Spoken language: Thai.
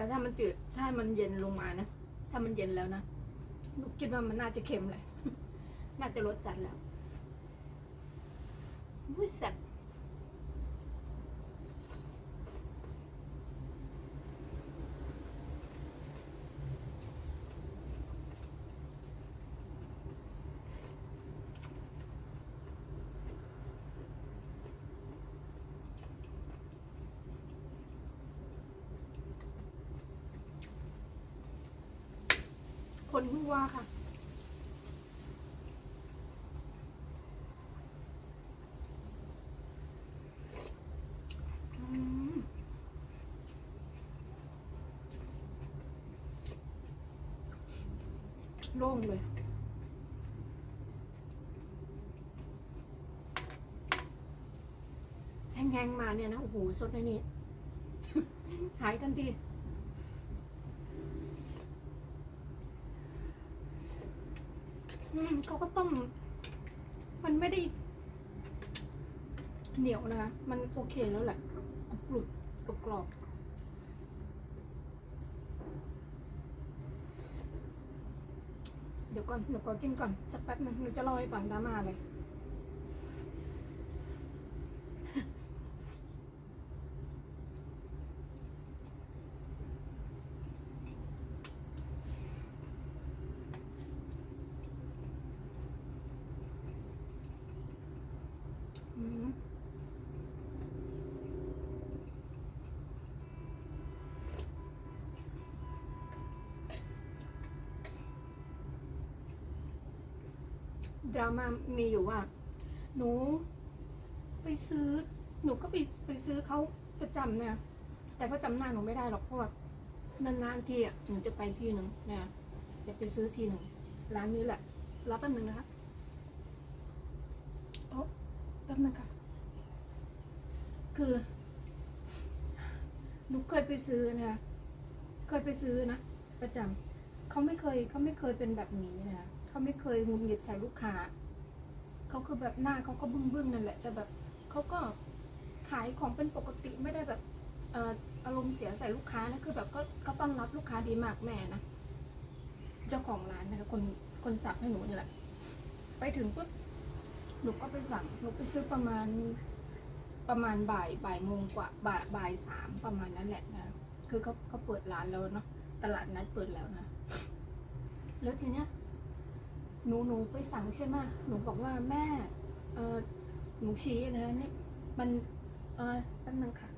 แต่ถ้ามันจืดถ้ามันเย็นลงมานะ ถ้ามันเย็นแล้วนะนุกคิดว่ามันน่าจะเค็มเลยน่าจะรสจัดแล้วอุ้ยแซ่บ คนเพิ่งว่าค่ะ โล่งเลยแห้งๆมาเนี่ยนะ โอ้โหสดในนี้ หายทันที อืมเขาก็ต้ม มันไม่ได้ เหนียวนะคะ มันโอเคแล้วแหละกรุบกรุบกรอบเดี๋ยวก่อนเดี๋ยวก่อนกินก่อนสักแป๊บนึงหนูจะเล่าให้ฟังดราม่าเลย ดราม่ามีอยู่ว่า หนู ไปซื้อ หนูก็ไปไปซื้อเขาประจำเนี่ยแต่ก็จำหน้าหนูไม่ได้หรอกเพราะว่านานๆทีอะหนูจะไปที่หนึ่งเนี่ยจะไปซื้อทีหนึ่งร้านนี้แหละรับแป๊บนึงนะคะโอ๊ะแป๊บนึงค่ะ คือ หนูเคยไปซื้อนะคะเคยไปซื้อนะประจำ เขาไม่เคยเขาไม่เคยเป็นแบบนี้นะเขาไม่เคยงุดหงิดใส่ลูกค้าเขาคือแบบหน้าเขาก็บึ้งบึ้งๆนั่นแหละ แต่แบบเขาก็ขายของเป็นปกติไม่ได้แบบเอออารมณ์เสียใส่ลูกค้านะคือแบบก็ก็ต้อนรับลูกค้าดีมากแม่นะเจ้าของร้านนะคะคนคนสับให้หนูนี่แหละ ไปถึงปุ๊บหนูก็ไปสั่งหนูไปซื้อประมาณประมาณบ่ายบ่ายโมงกว่าบ่ายบ่ายสามประมาณนั้นแหละนะคือเขาเขาเปิดร้านแล้วเนาะ ตลาดนัดเปิดแล้วนะ แล้วทีเนี้ยหนูหนูไปสั่งใช่ไหมหนูบอกว่าแม่ เออหนูชี้นะนี่มัน เออแป๊บนึงค่ะ